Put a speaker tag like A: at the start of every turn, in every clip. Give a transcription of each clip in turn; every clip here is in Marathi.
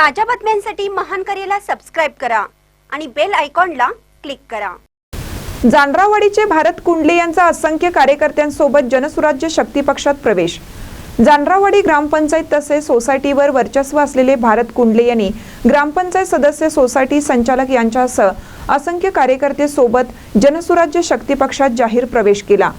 A: ताज्या बातम्यांसाठी महान करेला सबस्क्राईब करा आणि बेल आयकॉनला क्लिक करा.
B: जांड्रावाडीचे भारत कुंडले यांचा असंख्य कार्यकर्त्यांसोबत जनसुराज्य शक्ती पक्षात प्रवेश. जांड्रावाडी ग्रामपंचायत तसेच सोसायटीवर वर्चस्व असलेले भारत कुंडले यांनी ग्रामपंचायत सदस्य सोसायटी संचालक यांच्यासह असंख्य कार्यकर्ते सोबत जनसुराज्य शक्ती पक्षात जाहीर प्रवेश केला.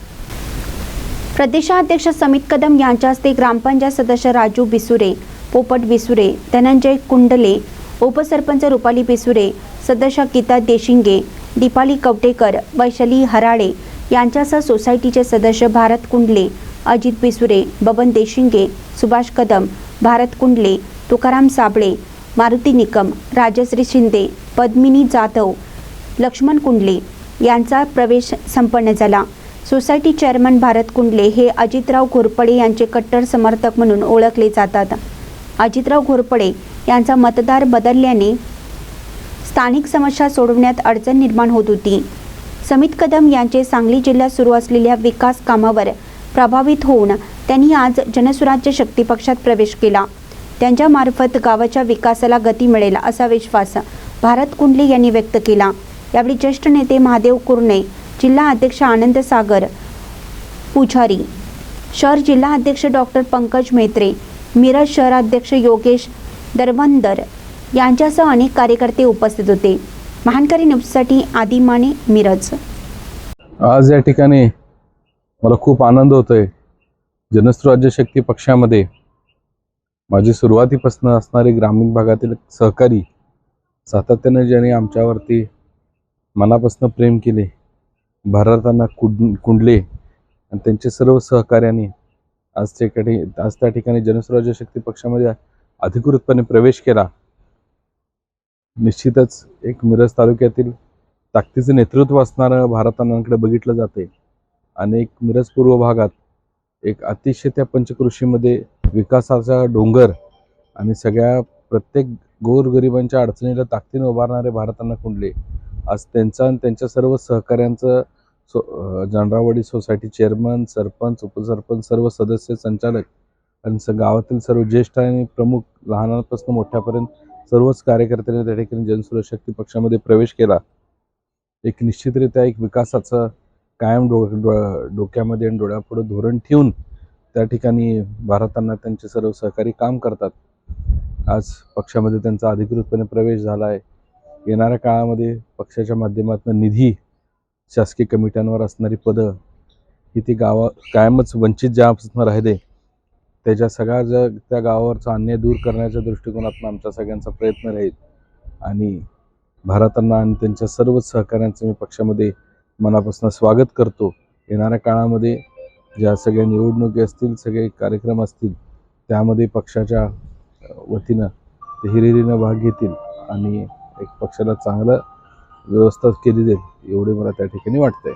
C: प्रदेशाध्यक्ष समित कदम यांच्या हस्ते ग्रामपंचायत सदस्य राजू बिसुरे पोपट बिसुरे धनंजय कुंडले उपसरपंच रुपाली बिसुरे सदस्य गीता देशिंगे दीपाली कवटेकर वैशाली हराळे यांच्यासह सोसायटीचे सदस्य भारत कुंडले अजित बिसुरे बबन देशिंगे सुभाष कदम भारत कुंडले तुकाराम साबळे मारुती निकम राजश्री शिंदे पद्मिनी जाधव लक्ष्मण कुंडले यांचा प्रवेश संपन्न झाला. सोसायटी चेअरमन भारत कुंडले हे अजितराव घोरपडे यांचे कट्टर समर्थक म्हणून ओळखले जातात. अजितराव घोरपडे यांचा मतदार बदलल्याने स्थानिक समस्या सोडवण्यात अडचण निर्माण होत होती. समित कदम यांचे सांगली जिल्ह्यात सुरू असलेल्या विकास कामावर प्रभावित होऊन त्यांनी आज जनसुराज्य शक्ती पक्षात प्रवेश केला. त्यांच्यामार्फत गावाच्या विकासाला गती मिळेल असा विश्वास भारत कुंडले यांनी व्यक्त केला. यावेळी ज्येष्ठ नेते महादेव कुरणे जिल्हा अध्यक्ष आनंद सागर पुजारी शहर जिल्हा अध्यक्ष डॉक्टर पंकज मेत्रे मिरज शहराध्यक्ष योगेश दरवंदर यांच्यासह अनेक कार्यकर्ते उपस्थित होते. महानकरी न्यूजसाठी आदी माने मिरज.
D: आज या ठिकाणी मला खूप आनंद होतोय. जनस्वराज्य शक्ती पक्षामध्ये माझी सुरुवातीपासून असणारे ग्रामीण भागातील सहकारी सातत्याने ज्याने आमच्यावरती मनापासून प्रेम केले भारतांना कुंड कुंडले आणि त्यांचे सर्व सहकार्याने आज त्या ठिकाणी आज त्या ठिकाणी जनस्वराज्य शक्ती पक्षामध्ये अधिकृतपणे प्रवेश केला. निश्चितच एक मिरज तालुक्यातील ताकदीचं नेतृत्व असणारं भारतांकडे बघितलं जाते. आणि एक मिरज पूर्व भागात एक अतिशय त्या पंचकृषीमध्ये विकासाचा डोंगर आणि सगळ्या प्रत्येक गोरगरिबांच्या अडचणीला ताकदीने उभारणारे भारतांना कुंडले आज त्यांचा आणि त्यांच्या सर्व सहकाऱ्यांचं सो जनरावाडी सोसायटी चेअरमन सरपंच उपसरपंच सर्व सदस्य संचालक आणि स गावातील सर्व ज्येष्ठ आणि प्रमुख लहानांपासून मोठ्यापर्यंत सर्वच कार्यकर्त्यांनी त्या ठिकाणी जनसुरक्षा शक्ती पक्षामध्ये प्रवेश केला. एक निश्चितरित्या एक विकासाचं कायम डो डो डोक्यामध्ये आणि डोळ्यापुढं धोरण ठेवून त्या ठिकाणी भारतांना त्यांचे सर्व सहकारी काम करतात. आज पक्षामध्ये त्यांचा अधिकृतपणे प्रवेश झाला आहे येणाऱ्या काळामध्ये पक्षाच्या माध्यमातून निधी शासकीय कमिट्यांवर असणारी पदं ही ती गावा कायमच वंचित ज्यापासून राहिले त्याच्या सगळ्या ज्या त्या गावावरचा अन्याय दूर करण्याच्या दृष्टिकोनातून आमच्या सगळ्यांचा प्रयत्न राहील. आणि भारतांना आणि त्यांच्या सर्वच सहकाऱ्यांचं मी पक्षामध्ये मनापासून स्वागत करतो. येणाऱ्या काळामध्ये ज्या सगळ्या निवडणुकी असतील सगळे कार्यक्रम असतील त्यामध्ये पक्षाच्या वतीनं ते हिरिरीनं भाग घेतील आणि एक पक्षाला चांगलं व्यवस्था केली जाईल एवढे मला त्या ठिकाणी वाटतंय.